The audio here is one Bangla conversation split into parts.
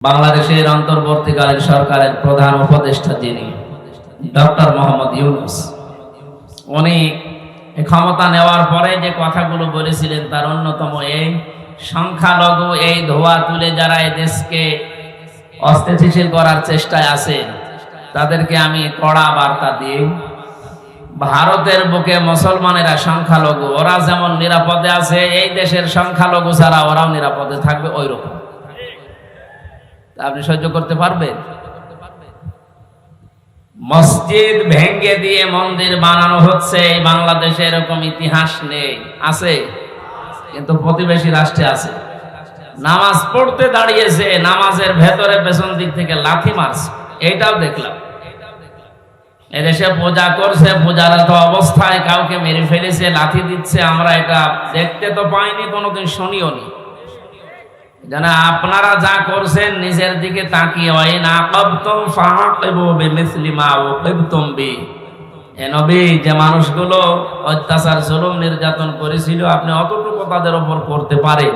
বাংলাদেশের অন্তর্বর্তীকালীন সরকারের প্রধান উপদেষ্টা যিনি, ডক্টর মোহাম্মদ ইউনুস। উনি ক্ষমতা নেওয়ার পরে যে কথাগুলো বলেছিলেন, তার অন্যতম এই, সংখ্যালঘু এই ধোয়া তুলে যারা দেশকে অস্থিতিশীল করার চেষ্টায় আছেন তাদেরকে আমি কড়া বার্তা দিই। ভারতের বুকে মুসলমানেরা সংখ্যালঘু, ওরা যেমন নিরাপদে আছে, এই দেশের সংখ্যালঘু ছাড়া ওরাও নিরাপদে থাকবে ওই রকম তা আপনি সহ্য করতে পারবেন? মসজিদ ভেঙ্গে দিয়ে মন্দির বানানো হচ্ছে বাংলাদেশে এরকম ইতিহাস নেই। আছে, কিন্তু প্রতিবেশী রাষ্ট্রে আছে। নামাজ পড়তে দাঁড়িয়েছে, নামাজের ভেতরে পেছন দিক থেকে লাথি মারছে। এইটাও দেখলাম। এদেশে পূজা করছে, পূজার পূজারত অবস্থায় কাউকে মেরে ফেলেছে, লাথি দিচ্ছে, আমরা এটা দেখতে তো পাইনি, কোনোদিন শুনিও নি যেন আপনারা যা করছেন নিজের দিকে তাকিয়ে না যে মানুষগুলো অত্যাচার, জুলুম, নির্যাতন করেছিল, আপনি অতটুকু তাদের উপর করতে পারেন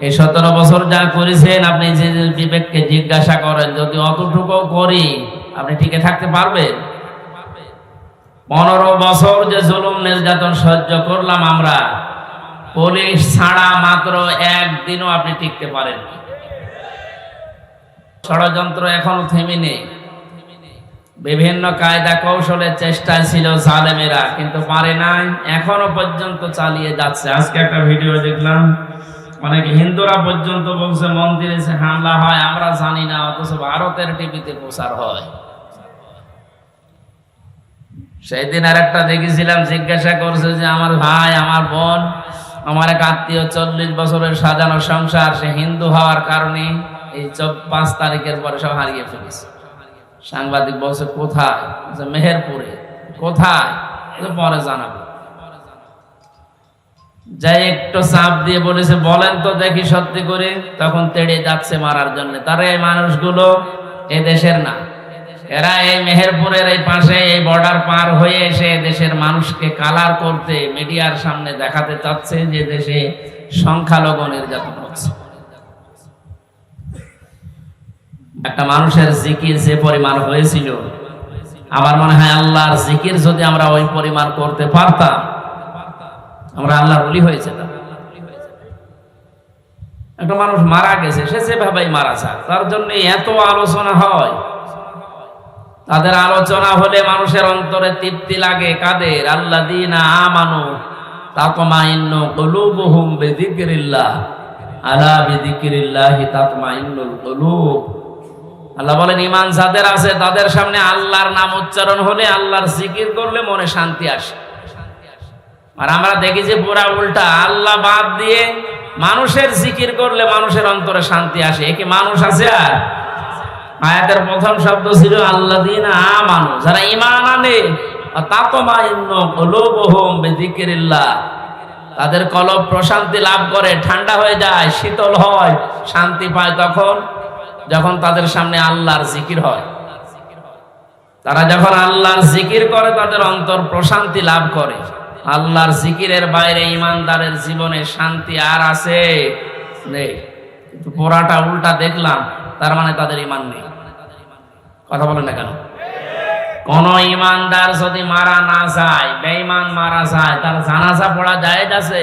এই সতেরো বছর যা করেছেন, আপনি যে বিবেককে জিজ্ঞাসা করেন, যদি অতটুকু করি, আপনি টিকে থাকতে পারবেন? পনেরো বছর যে জুলুম, নির্যাতন সহ্য করলাম আমরা। পুলিশ ছাড়া মাত্র একদিনও আপনি টিকতে পারেন ষড়যন্ত্র এখনও থেমে নেই বিভিন্ন কায়দা কৌশলের চেষ্টায় ছিল জালেমেরা, কিন্তু পারে নাই, এখনও পর্যন্ত চালিয়ে যাচ্ছে। আজকে একটা ভিডিও দেখলাম, অনেক হিন্দুরা পর্যন্ত বলছে, মন্দিরে যে হামলা হয়, আমরা জানি না, অথচ ভারতের টিভিতে প্রচার হয়। সেই দিন আর একটা দেখেছিলাম, জিজ্ঞাসা করছে যে, আমার ভাই, আমার বোন আমার এক আত্মীয় চল্লিশ বছরের সাজানো সংসার, সে হিন্দু হওয়ার কারণে এই পাঁচ তারিখের পরে সব হারিয়ে ফেলেছে। সাংবাদিক বলছে, কোথায়? মেহেরপুরে। কোথায়? পরে জানাব। যাই একটু চাপ দিয়ে বলেছে, বলেন তো দেখি সত্যি করে। তখন তেড়ে যাচ্ছে মারার জন্য। তারা এই মানুষগুলো এ দেশের না। এরা এই মেহেরপুরের এই পাশে এই বর্ডার পার হয়ে এসে দেশের মানুষকে কালার করতে মিডিয়ার সামনে দেখাতে চাচ্ছে যে দেশে সংখ্যালঘু নির্যাতন হচ্ছে। একটা মানুষের জিকির যে পরিমাণ হয়েছিল, আমার মনে হয় আল্লাহর জিকির যদি আমরা ওই পরিমাণ করতে পারতাম, আমরা আল্লাহর বলি হয়েছে একটা মানুষ মারা গেছে, সে যেভাবেই মারা যায় তার জন্য এত আলোচনা হয়। তাদের আলোচনা হলে মানুষের অন্তরে তৃপ্তি লাগে কাদের আল্লাহ দিনা আমানু কলুব। আল্লাহ বলেন ইমান যাদের আছে, তাদের সামনে আল্লাহর নাম উচ্চারণ হলে আল্লাহর জিকির করলে মনে শান্তি আসে। আর আমরা দেখি যে পুরা উল্টা, আল্লাহ বাদ দিয়ে মানুষের জিকির করলে মানুষের অন্তরে শান্তি আসে। একে মানুষ আছে আর? আয়াতের প্রথম শব্দ ছিল আল্লাহ দিন আমানু, যারা ইমান আনে। তাদের কলব প্রশান্তি লাভ করে, ঠান্ডা হয়ে যায়, শীতল হয়, শান্তি পায় তখন, যখন তাদের সামনে আল্লাহর জিকির হয়। তারা যখন আল্লাহর জিকির করে, তাদের অন্তর প্রশান্তি লাভ করে। আল্লাহর জিকিরের বাইরে ইমানদারের জীবনে শান্তি আর আছে নেই। পোড়াটা, উল্টা দেখলাম তার মানে তাদের ইমান নেই। কথা বলেন না কেন? কোন ইমানদার যদি মারা না যায়, বেঈমান মারা যায়, তার জানাজা পড়া যায় আছে?